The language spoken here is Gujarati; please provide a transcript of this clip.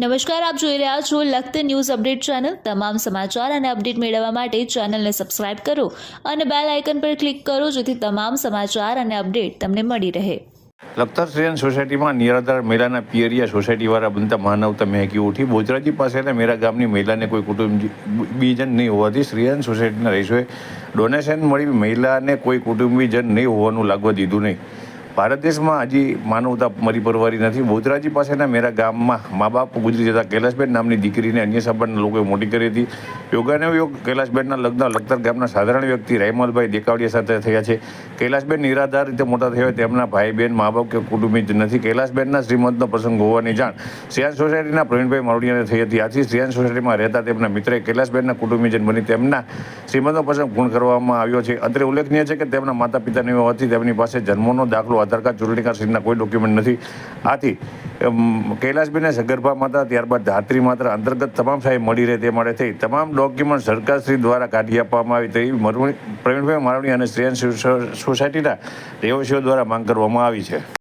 નમસ્કાર, આપ જોઈ રહ્યા છો લખત ન્યૂઝ અપડેટ ચેનલ. તમામ સમાચાર અને અપડેટ મેળવવા માટે ચેનલને સબસ્ક્રાઇબ કરો અને બેલ આઇકન પર ક્લિક કરો જેથી તમામ સમાચાર અને અપડેટ તમને મળી રહે. લખતર શ્રેયન સોસાયટીમાં નિરાધાર મહિલાના પિયરિયા સોસાયટીવાળા બનતા માનવતા મહેકી ઉઠી બોજરાજી પાસેના મેરા ગામની મહિલાને કોઈ કુટુંબ બીજન નહીં હોવાથી શ્રેયન સોસાયટીના રહીશોએ ડોનેશન મળી મહિલાને કોઈ કુટુંબીજન નહીં હોવાનું લાગવા દીધું નહીં. ભારત દેશમાં હજી માનવતા મરી પરવારી નથી. બોધરાજી પાસેના મેરા ગામમાં મા બાપ ગુજરી જતા કૈલાસબેન નામની દીકરીને અન્ય સંબંધના લોકોએ મોટી કરી હતી. યોગાને યોગ કૈલાસબેનના લગ્ન લખતર ગામના સાધારણ વ્યક્તિ રહેમલભાઈ દેકાવડિયા સાથે થયા છે. કૈલાસબેન નિરાધાર રીતે મોટા થયા તેમના ભાઈ બહેન મા બાપ કે કુટુંબી નથી. કૈલાસબેનના શ્રીમંતનો પ્રસંગ હોવાની જાણ શ્રેયાન સોસાયટીના પ્રવીણભાઈ મારડિયાને થઈ હતી. આથી શ્રેયાન સોસાયટીમાં રહેતા તેમના મિત્રએ કૈલાસબેનના કુટુંબીજન બની તેમના શ્રીમંતનો પ્રસંગ પૂર્ણ કરવામાં આવ્યો છે. અત્રે ઉલ્લેખનીય છે કે તેમના માતા પિતાની હોવાથી તેમની પાસે જન્મનો દાખલો આધાર કાર્ડ ચૂંટણી કાર્ડ સહિતના કોઈ ડોક્યુમેન્ટ નથી. આથી કૈલાસબેને સગર્ભા માતા, ત્યારબાદ ધાત્રી માતા, અંતર્ગત તમામ સાહેબ મળી રહે તે માટે થઈ. તમામ ડોક્યુમેન્ટ સરકારશ્રી દ્વારા કાઢી આપવામાં આવી તેવી મરવણી, પ્રવીણભાઈ મારવણી અને શ્રેયન સોસાયટીના રહેવાસીઓ દ્વારા માંગ કરવામાં આવી છે.